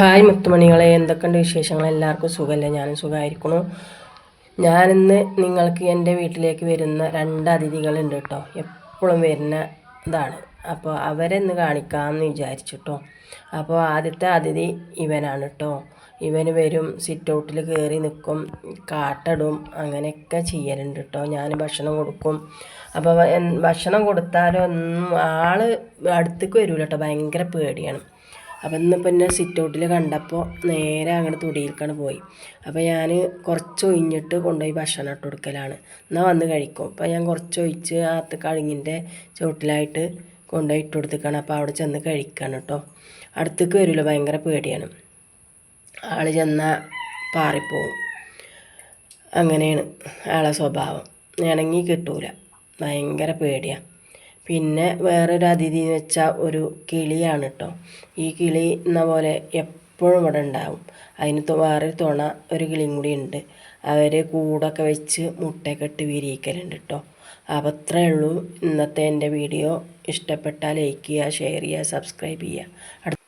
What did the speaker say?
Hi മുത്തുമണികളെ എന്തൊക്കെയുണ്ട് വിശേഷങ്ങൾ? എല്ലാവർക്കും സുഖമല്ലേ ഞാനും സുഖമായിരിക്കണു ഞാനിന്ന് നിങ്ങൾക്ക് എന്റെ വീട്ടിലേക്ക് വരുന്ന രണ്ട് അതിഥികളുണ്ട് കേട്ടോ. എപ്പോഴും വരുന്ന ഇതാണ്. അപ്പോൾ അവരെ ഇന്ന് കാണിക്കാമെന്ന് വിചാരിച്ചു കേട്ടോ അപ്പോൾ ആദ്യത്തെ അതിഥി ഇവനാണ് കേട്ടോ. ഇവന് വരും സിറ്റ് ഔട്ടിൽ കയറി നിൽക്കും കാട്ടടും അങ്ങനെയൊക്കെ ചെയ്യലുണ്ട് കേട്ടോ. ഞാൻ ഭക്ഷണം കൊടുക്കും. അപ്പോൾ ഭക്ഷണം കൊടുത്താലൊന്നും ആൾ അടുത്തേക്ക് വരില്ല കേട്ടോ. ഭയങ്കര പേടിയാണ്. അപ്പം ഇന്നിപ്പോൾ എന്നെ സിറ്റ് ഔട്ടിൽ കണ്ടപ്പോൾ നേരെ അങ്ങോട്ട് തുടിയിൽക്കാണ് പോയി. അപ്പോൾ ഞാൻ കുറച്ച് ഒഴിഞ്ഞിട്ട് കൊണ്ടുപോയി ഭക്ഷണം ഇട്ട് കൊടുക്കലാണ്. എന്നാൽ വന്ന് കഴിക്കും. അപ്പോൾ ഞാൻ കുറച്ച് ഒഴിച്ച് ആ കഴുങ്ങിന്റെ ചുവട്ടിലായിട്ട് കൊണ്ടുപോയി ഇട്ട് കൊടുത്തേക്കാണ്. അപ്പോൾ അവിടെ ചെന്ന് കഴിക്കാണ് കേട്ടോ അടുത്തേക്ക് വരില്ല ഭയങ്കര പേടിയാണ്. ആൾ ചെന്നാൽ പാറിപ്പോവും. അങ്ങനെയാണ്. ആളെ സ്വഭാവം. ഇണങ്ങി കിട്ടൂല. ഭയങ്കര പേടിയാണ് പിന്നെ വേറൊരു അതിഥി എന്ന് വെച്ചാൽ ഒരു കിളിയാണ് കേട്ടോ ഈ കിളി എന്ന പോലെ എപ്പോഴും ഇവിടെ ഉണ്ടാവും. അതിന് വേറൊരു തുണ ഒരു കിളിയും കൂടി ഉണ്ട്. അവർ കൂടൊക്കെ വെച്ച് മുട്ടയൊക്കെ ഇട്ട് വിരിയിക്കലുണ്ട് കേട്ടോ അപ്പോൾ അത്രയേ ഉള്ളൂ. ഇന്നത്തെ എന്റെ വീഡിയോ. ഇഷ്ടപ്പെട്ടാൽ ലൈക്ക് ചെയ്യുക ഷെയർ ചെയ്യുക സബ്സ്ക്രൈബ് ചെയ്യുക.